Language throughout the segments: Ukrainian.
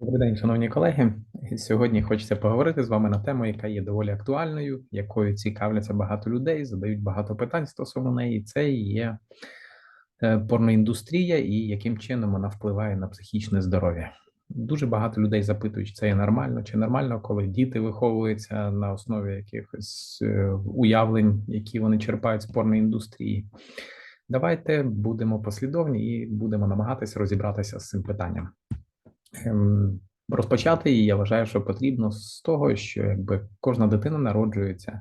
Добрий день, шановні колеги. Сьогодні хочеться поговорити з вами на тему, яка є доволі актуальною, якою цікавляться багато людей, задають багато питань стосовно неї. Це є е, порноіндустрія і яким чином вона впливає на психічне здоров'я. Дуже багато людей запитують, чи це є нормально, чи нормально, коли діти виховуються на основі якихось е, уявлень, які вони черпають з порноіндустрії. Давайте будемо послідовні і будемо намагатися розібратися з цим питанням. Ем, Розпочати її я вважаю, що потрібно з того, що якби кожна дитина народжується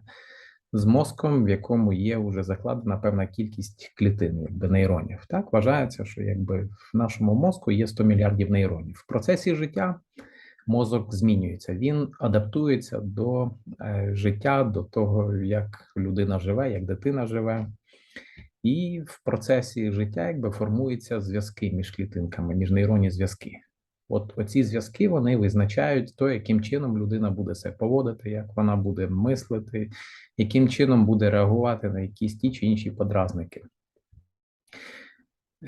з мозком, в якому є вже закладена певна кількість клітин, якби нейронів. Так вважається, що якби в нашому мозку є 100 мільярдів нейронів. В процесі життя мозок змінюється, він адаптується до е, життя, до того, як людина живе, як дитина живе. І в процесі життя якби формуються зв'язки між клітинками, між нейронні зв'язки. От оці зв'язки вони визначають то, яким чином людина буде себе поводити, як вона буде мислити, яким чином буде реагувати на якісь ті чи інші подразники.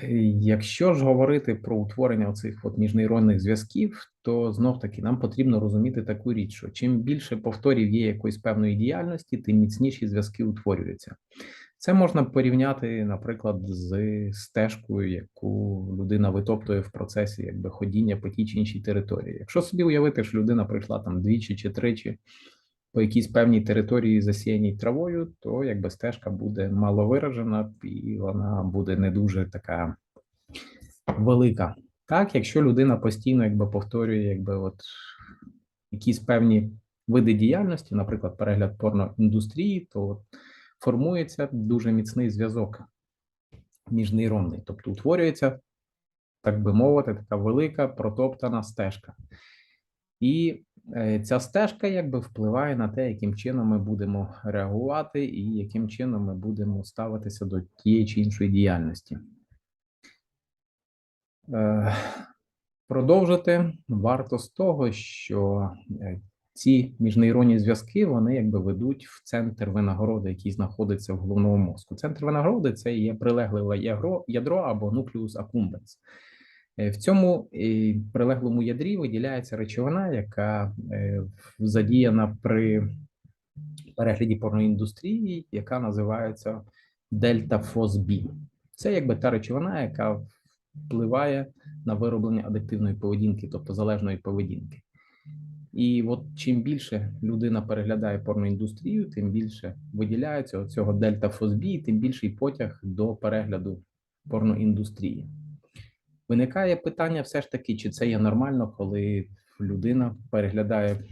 Е, Якщо ж говорити про утворення цих міжнейронних зв'язків, то знов таки нам потрібно розуміти таку річ, що чим більше повторів є якоїсь певної діяльності, тим міцніші зв'язки утворюються. Це можна порівняти, наприклад, з стежкою, яку людина витоптує в процесі якби ходіння по тій чи іншій території. Якщо собі уявити, що людина прийшла там двічі чи тричі по якійсь певній території, засіяній травою, то якби стежка буде мало виражена, і вона буде не дуже така велика. Так, якщо людина постійно якби повторює, якби от якісь певні види діяльності, наприклад, перегляд порноіндустрії, то от формується дуже міцний зв'язок міжнейронний, тобто утворюється, так би мовити, така велика протоптана стежка. І е, ця стежка якби впливає на те, яким чином ми будемо реагувати, і яким чином ми будемо ставитися до тієї чи іншої діяльності. Е, Продовжити варто з того, що е, ці міжнейронні зв'язки вони якби ведуть в центр винагороди, який знаходиться в головному мозку. Центр винагороди це є прилегле ядро, ядро або нуклеус акумбенс. Е, В цьому е, прилеглому ядрі виділяється речовина, яка е, задіяна при перегляді порноіндустрії, яка називається дельта-фосбі. Це якби та речовина, яка впливає на вироблення адиктивної поведінки, тобто залежної поведінки. І от чим більше людина переглядає порноіндустрію, тим більше виділяється цього дельта-фосбі, тим більший потяг до перегляду порноіндустрії. Виникає питання все ж таки, чи це є нормально, коли людина переглядає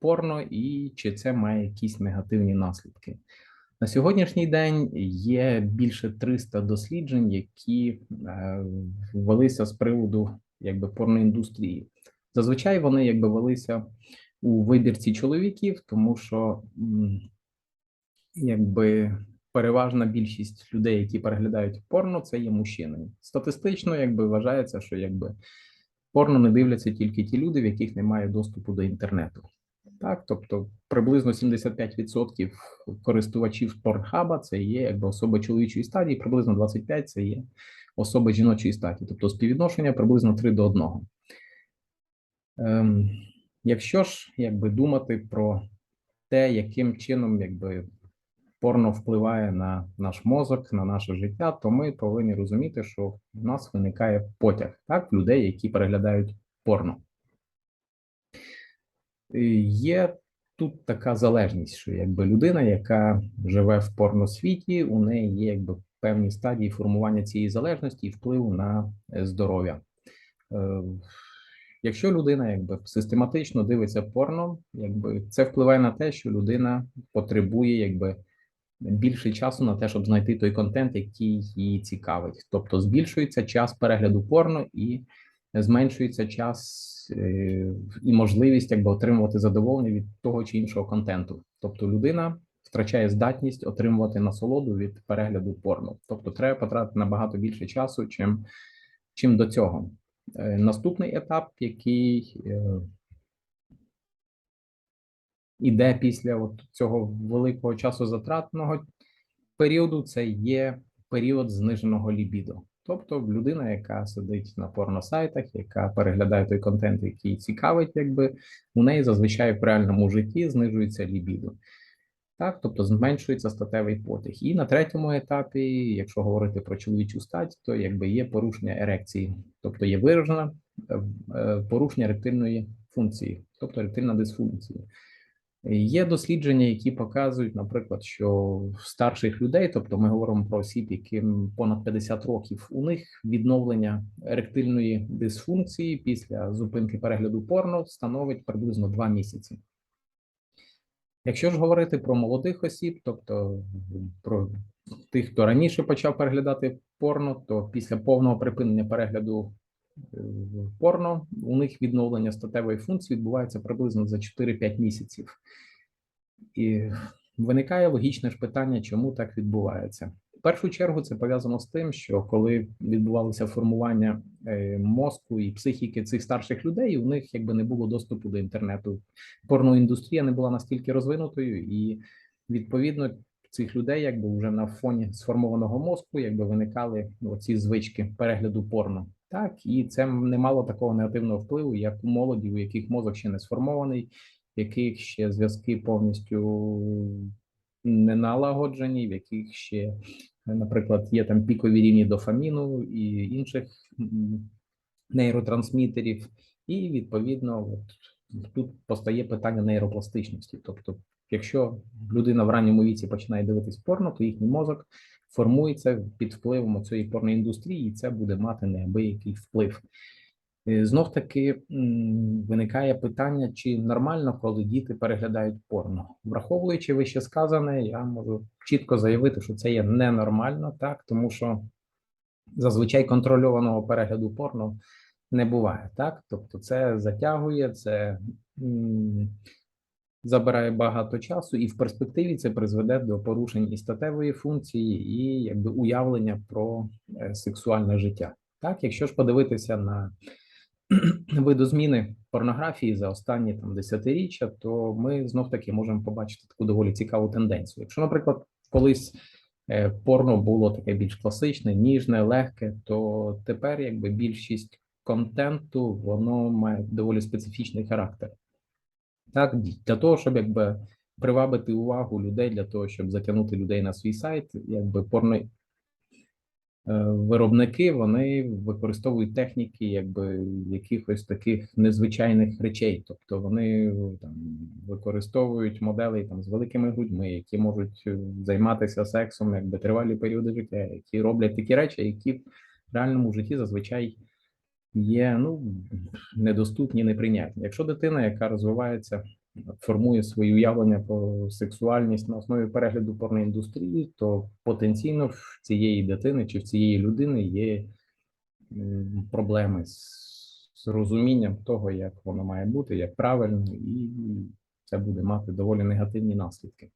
порно, і чи це має якісь негативні наслідки. На сьогоднішній день є більше 300 досліджень, які е, велися з приводу якби порноіндустрії. Зазвичай вони якби велися у вибірці чоловіків, тому що якби переважна більшість людей, які переглядають порно, це є мужчини. Статистично, якби вважається, що якби порно не дивляться тільки ті люди, в яких немає доступу до інтернету. Так, тобто приблизно 75% користувачів порнхаба це є якби особи чоловічої стадії, приблизно 25% це є особи жіночої статі, тобто співвідношення приблизно 3 до 1. Ем, якщо ж якби думати про те, яким чином якби порно впливає на наш мозок, на наше життя, то ми повинні розуміти, що в нас виникає потяг так, людей, які переглядають порно. Є тут така залежність, що якби людина, яка живе в порносвіті, у неї є якби певні стадії формування цієї залежності і впливу на е, здоров'я. Якщо людина якби систематично дивиться порно, якби це впливає на те, що людина потребує якби більше часу на те, щоб знайти той контент, який її цікавить. Тобто збільшується час перегляду порно і зменшується час е, і можливість якби отримувати задоволення від того чи іншого контенту. Тобто людина втрачає здатність отримувати насолоду від перегляду порно. Тобто треба потратити набагато більше часу, чим, чим до цього. Е, Наступний етап, який е, іде після от цього великого часу затратного періоду, це є період зниженого лібідо. Тобто людина, яка сидить на порносайтах, яка переглядає той контент, який цікавить, якби у неї зазвичай в реальному житті знижується лібідо. Так, тобто зменшується статевий потяг. І на третьому етапі, якщо говорити про чоловічу стать, то якби є порушення ерекції, тобто є виражена е, е, порушення еректильної функції, тобто еректильна дисфункція. Є дослідження, які показують, наприклад, що в старших людей, тобто ми говоримо про осіб, яким понад 50 років, у них відновлення еректильної дисфункції після зупинки перегляду порно становить приблизно 2 місяці. Якщо ж говорити про молодих осіб, тобто про тих, хто раніше почав переглядати порно, то після повного припинення перегляду е, порно у них відновлення статевої функції відбувається приблизно за 4-5 місяців. І виникає логічне ж питання, чому так відбувається. Першу чергу це пов'язано з тим, що коли відбувалося формування е, мозку і психіки цих старших людей, у них якби не було доступу до інтернету. Порноіндустрія не була настільки розвинутою, і відповідно цих людей, якби вже на фоні сформованого мозку, якби виникали оці звички перегляду порно. Так, і це не мало такого негативного впливу, як у молоді, у яких мозок ще не сформований, в яких ще зв'язки повністю не налагоджені, в яких ще, наприклад, є там пікові рівні дофаміну і інших нейротрансмітерів, і відповідно, от тут постає питання нейропластичності. Тобто, якщо людина в ранньому віці починає дивитись порно, то їхній мозок формується під впливом цієї порноіндустрії, і це буде мати неабиякий вплив. Знов таки виникає питання, чи нормально, коли діти переглядають порно, враховуючи вище сказане, я можу чітко заявити, що це є ненормально, так? Тому що зазвичай контрольованого перегляду порно не буває, так? Тобто, це затягує, це забирає багато часу, і в перспективі це призведе до порушень і статевої функції, і якби уявлення про е, сексуальне життя. Так, якщо ж подивитися на видозміни порнографії за останні там десятиріччя, то ми знов таки можемо побачити таку доволі цікаву тенденцію. Якщо, наприклад, колись е, порно було таке більш класичне, ніжне, легке, то тепер якби більшість контенту воно має доволі специфічний характер. Так, для того, щоб якби привабити увагу людей, для того, щоб затягнути людей на свій сайт, якби порно виробники вони використовують техніки, якби якихось таких незвичайних речей. Тобто вони там використовують моделей там з великими грудьми, які можуть е, займатися сексом, якби тривалі періоди життя, які роблять такі речі, які в реальному житті зазвичай є ну недоступні, неприйнятні. Якщо дитина, яка розвивається формує свої уявлення про сексуальність на основі перегляду порноіндустрії, то потенційно в цієї дитини чи в цієї людини є проблеми з, розумінням того, як воно має бути, як правильно, і це буде мати доволі негативні наслідки.